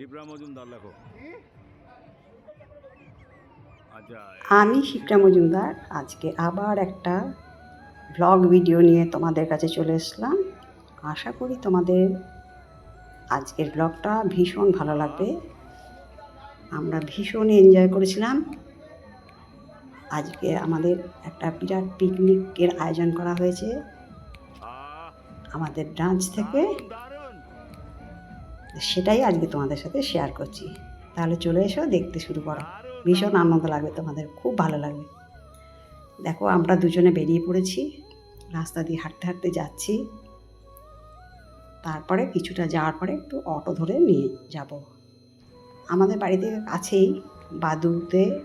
শিবরাম মজুমদার লেখো আচ্ছা আমি শিপ্রা মজুমদার আজকে আবার একটা ব্লগ ভিডিও নিয়ে তোমাদের কাছে চলে এসলাম। আশা করি তোমাদের আজকের ব্লগটা ভীষণ ভালো লাগবে। আমরা ভীষণ এনজয় করেছিলাম। আজকে আমাদের একটা বিরাট পিকনিকের আয়োজন করা হয়েছে। আমাদের ব্রাঞ্চ থেকে সেটাই আজকে তোমাদের সাথে শেয়ার করছি। তাহলে চলে এসো, দেখতে শুরু করো। ভীষণ আনন্দ লাগবে তোমাদের, খুব ভালো লাগবে। দেখো, আমরা দুজনে বেরিয়ে পড়েছি, রাস্তা দিয়ে হাঁটতে হাঁটতে যাচ্ছি। তারপরে কিছুটা যাওয়ার পরে একটু অটো ধরে নিয়ে যাব। আমাদের বাড়িতে কাছেই বাদুতে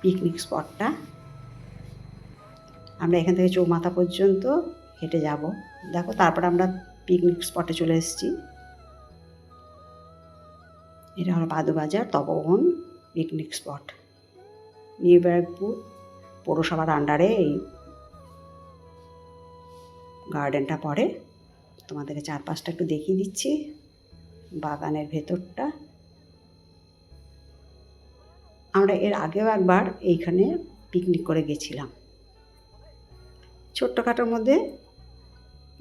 পিকনিক স্পটটা আমরা এখান থেকে চৌমাথা পর্যন্ত হেঁটে যাব। দেখো, তারপর আমরা পিকনিক স্পটে চলে এসেছি। এটা হলো Badubazar Tapoban picnic spot. New Barrackpore পৌরসভার আন্ডারে এই গার্ডেনটা পড়ে। তোমাদেরকে চারপাশটা একটু দেখিয়ে দিচ্ছি। বাগানের ভেতরটা। আমরা এর আগেও একবার এইখানে পিকনিক করে গেছিলাম। ছোট্টখাটোর মধ্যে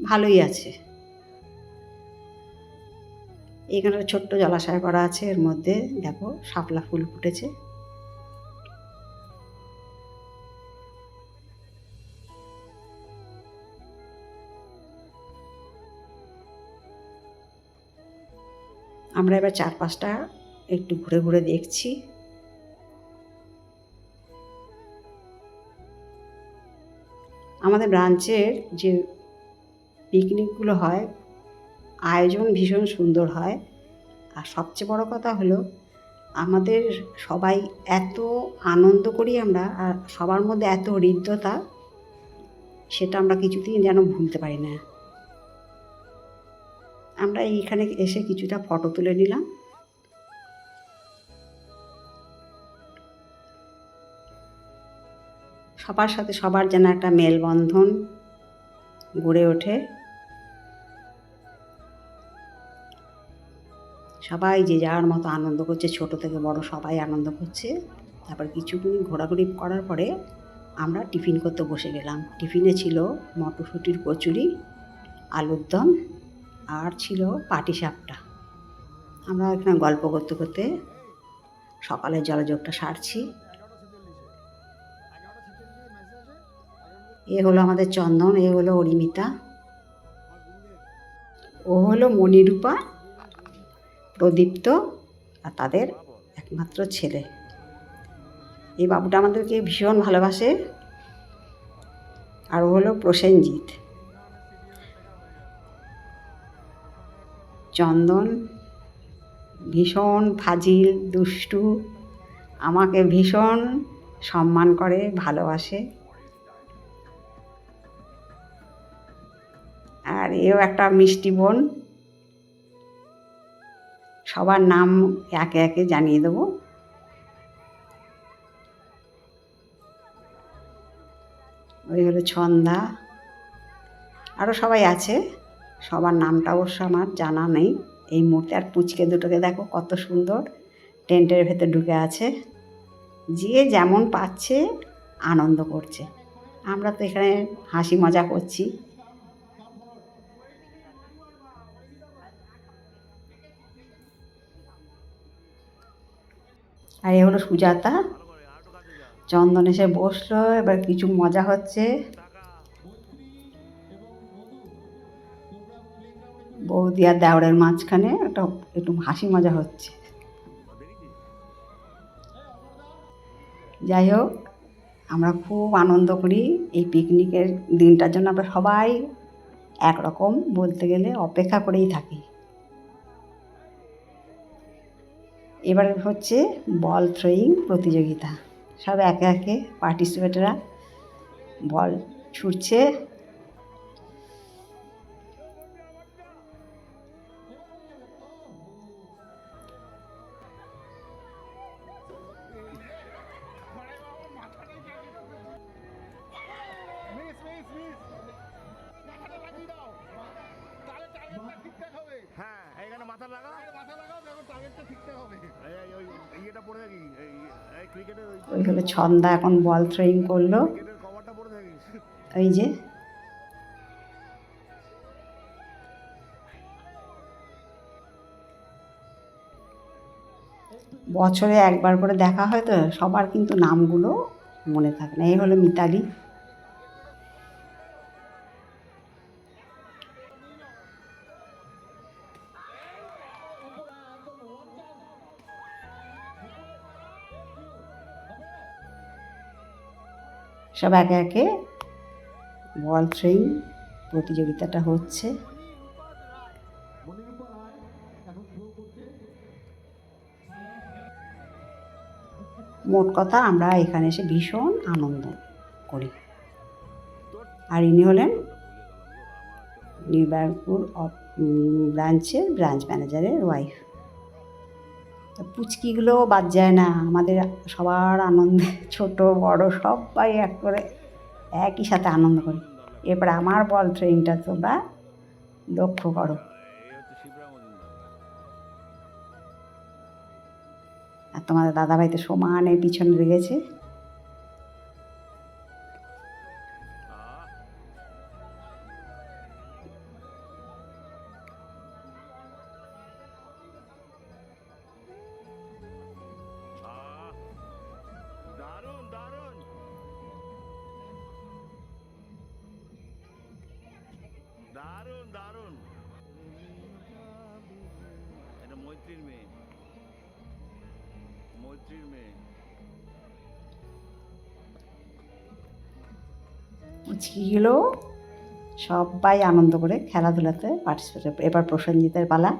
ভালোই আছে। এখানে ছোট্ট জলাশয় করা আছে, এর মধ্যে দেখো শাপলা ফুল ফুটেছে। আমরা এবার চারপাশটা একটু ঘুরে ঘুরে দেখছি। আমাদের ব্রাঞ্চের যে পিকনিকগুলো হয় আয়োজন ভীষণ সুন্দর হয়। আর সবচেয়ে বড় কথা হলো, আমাদের সবাই এত আনন্দ করি আমরা, আর সবার মধ্যে এত হৃদ্যতা, সেটা আমরা কিছুতেই যেন ভুলতে পারি না। আমরা এইখানে এসে কিছুটা ফটো তুলে নিলাম। সবার সাথে সবার যেন একটা মেলবন্ধন গড়ে ওঠে। সবাই যে যার মতো আনন্দ করছে, ছোট থেকে বড় সবাই আনন্দ করছে। তারপর কিছুক্ষণ ঘোরাঘুরি করার পরে আমরা টিফিন করতে বসে গেলাম। টিফিনে ছিল মটরশুঁটির কচুরি, আলুর দম আর ছিল পাটি সাপটা। আমরা এখানে গল্প করতে করতে সকালের জলযোগটা সারছি। এ হলো আমাদের চন্দন, এ হলো অরিমিতা, ও হলো মণিরূপা প্রদীপ্ত আর তাদের একমাত্র ছেলে। এই বাবুটা আমাদেরকে ভীষণ ভালোবাসে। আর ও হলো প্রসেনজিৎ। চন্দন ভীষণ ফাজিল, দুষ্টু, আমাকে ভীষণ সম্মান করে, ভালোবাসে। আর এও একটা মিষ্টি বোন। সবার নাম একে একে জানিয়ে দেবো। ওই হলো ছন্দা। আরও সবাই আছে, সবার নামটা অবশ্য আমার জানা নেই। এই মুহূর্তে আর পুচকে দুটোকে দেখো কত সুন্দর, টেন্টের ভেতর ঢুকে আছে। যে যেমন পাচ্ছে, আনন্দ করছে। আমরা তো এখানে হাসি মজা করছি। আর এ হলো সুজাতা। চন্দন এসে বসল, এবার কিছু মজা হচ্ছে। বৌদি আর দেওরের মাঝখানে একটা একটু হাসি মজা হচ্ছে। যাই হোক, আমরা খুব আনন্দ করি এই পিকনিকের দিনটার জন্য। আমরা সবাই একরকম বলতে গেলে অপেক্ষা করেই থাকি। এবার হচ্ছে বল থ্রোয়িং প্রতিযোগিতা। সব একে একে পার্টিসিপেটরা বল ছুটছে ওই হলো ছন্দা এখন বল থ্রোয়িং করল। ওই যে। বছরে একবার করে দেখা হয় তো, সবার কিন্তু নামগুলো মনে থাকে না। এই হলো মিতালি। সব একে একে বল থ্রোয়িং প্রতিযোগিতাটা হচ্ছে। মোট কথা আমরা এখানে এসে ভীষণ আনন্দ করি। আর ইনি হলেন নিউ ব্যারাকপুর অফ- ব্রাঞ্চের ব্রাঞ্চ ম্যানেজারের ওয়াইফ তো পুচকিগুলোও বাদ যায় না। আমাদের সবার আনন্দে, ছোট, বড়, সবাই এক করে, একই সাথে আনন্দ করি। এরপরে আমার বল ট্রেনটা তোমরা লক্ষ্য করো। আর তোমাদের দাদাভাই তো সমানে পিছনে লেগেছে। দারুণ দারুণ। এটা মৈত্রীর মেয়ে। মৈত্রীর মেয়ে। পুচকিগুলো সবাই আনন্দ করে খেলাধুলাতে পার্টিসিপেট এবার প্রসেনজিতের পালা।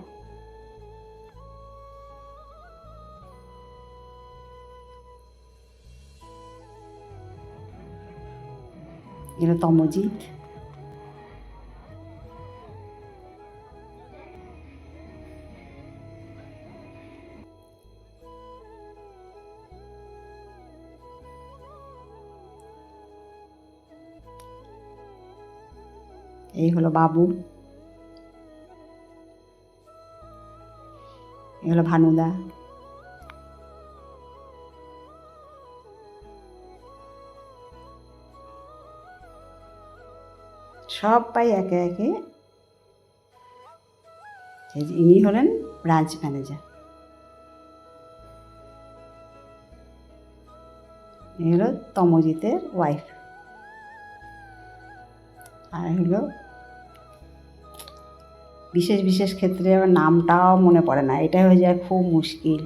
এগুলো তমজিৎ। এই হলো বাবু। এই হলো ভানুদা। সবাই একে একে ইনি হলেন ব্রাঞ্চ ম্যানেজার। এই হলো তমজিতের ওয়াইফ আর হলো বিশেষ বিশেষ ক্ষেত্রে আবার নামটাও মনে পড়ে না। এটা হয়ে যায় খুব মুশকিল।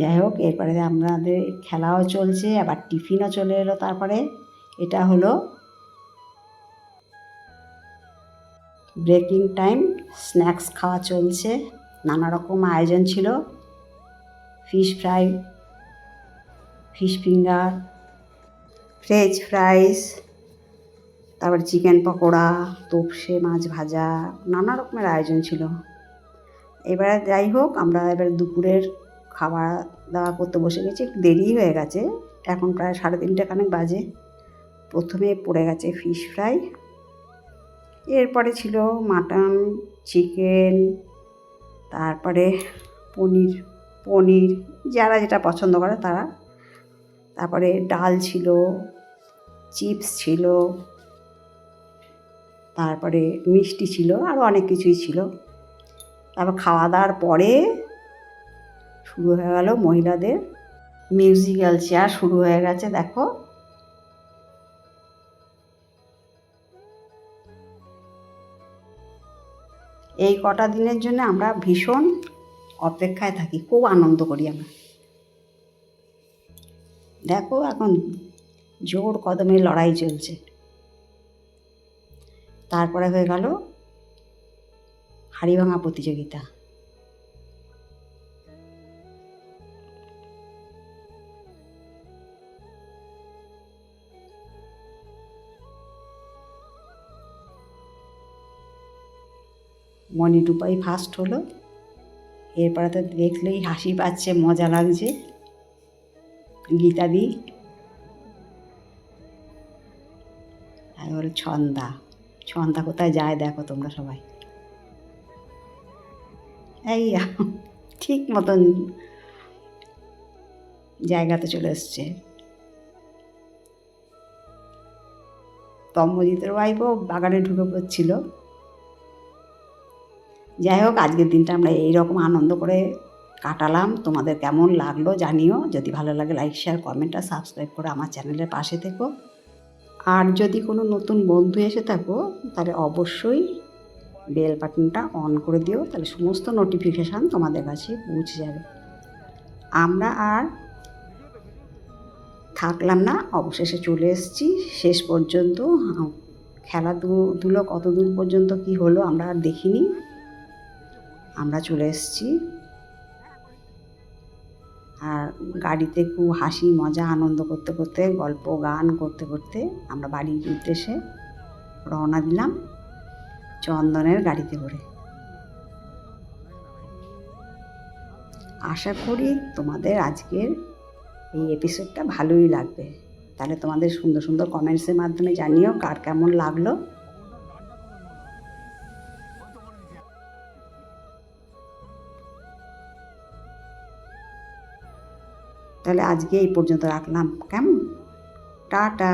যাই হোক, এরপরে আমাদের খেলাও চলছে, আবার টিফিনও চলে এলো তারপরে। এটা হলো ব্রেকিং টাইম, স্ন্যাক্স খাওয়া চলছে, নানা রকম আয়োজন ছিল। Fish fry, fish finger french fries, তারপর চিকেন পকোড়া, তোপসে মাছ ভাজা, নানা রকমের আয়োজন ছিল। এবারে যাই হোক, আমরা এবার দুপুরের খাবার দাওয়া করতে বসে গেছি, একটু দেরি হয়ে গেছে। এখন প্রায় সাড়ে তিনটে খানেক বাজে। প্রথমে পড়ে গেছে ফিশ ফ্রাই। এরপরে ছিল মাটন, চিকেন, তারপরে পনির পনির, যারা যেটা পছন্দ করে তারা তারপরে ডাল ছিল, চিপস ছিল, তারপরে মিষ্টি ছিল আরও অনেক কিছুই ছিল। তারপর খাওয়া দাওয়ার পরে শুরু হয়ে গেল মহিলাদের মিউজিক্যাল চেয়ার শুরু হয়ে গেছে, দেখো। এই কটা দিনের জন্য আমরা ভীষণ অপেক্ষায় থাকি, খুব আনন্দ করি আমরা। দেখো এখন জোর কদমে লড়াই চলছে। তারপরে হয়ে গেল হাড়ি ভাঙা প্রতিযোগিতা। মনি টুপাই ফার্স্ট হলো, এরপরে তো দেখলেই হাসি পাচ্ছে, মজা লাগছে। গীতাদি হল ছন্দা। ছন্দা কোথায় যায় দেখো তোমরা সবাই। এই ঠিক মতন জায়গাতে চলে এসছে। তম্বজিতের ওয়াইফও বাগানে ঢুকে পড়ছিল। যাই হোক, আজকের দিনটা আমরা এইরকম আনন্দ করে কাটালাম। তোমাদের কেমন লাগল জানিও। যদি ভালো লাগে লাইক শেয়ার কমেন্ট আর সাবস্ক্রাইব করে আমার চ্যানেলের পাশে থেকো। আর যদি কোনো নতুন বন্ধু এসে থাকো, তাহলে অবশ্যই বেল বাটনটা অন করে দিও। তাহলে সমস্ত নোটিফিকেশান তোমাদের কাছে পৌঁছে যাবে। আমরা আর থাকলাম না, অবশেষে চলে এসেছি। শেষ পর্যন্ত খেলাধুলো কত দূর পর্যন্ত কি হলো আমরা আর দেখিনি। আমরা চলে এসেছি। আর গাড়িতে খুব হাসি, মজা, আনন্দ করতে করতে, গল্প, গান করতে করতে আমরা বাড়ির উদ্দেশ্যে রওনা দিলাম চন্দনের গাড়িতে করে। আশা করি তোমাদের আজকের এই এপিসোডটা ভালোই লাগবে। তাহলে তোমাদের সুন্দর সুন্দর কমেন্টসের মাধ্যমে জানিও কার কেমন লাগল। তাহলে আজকে এই পর্যন্ত রাখলাম। কেমন? টাটা।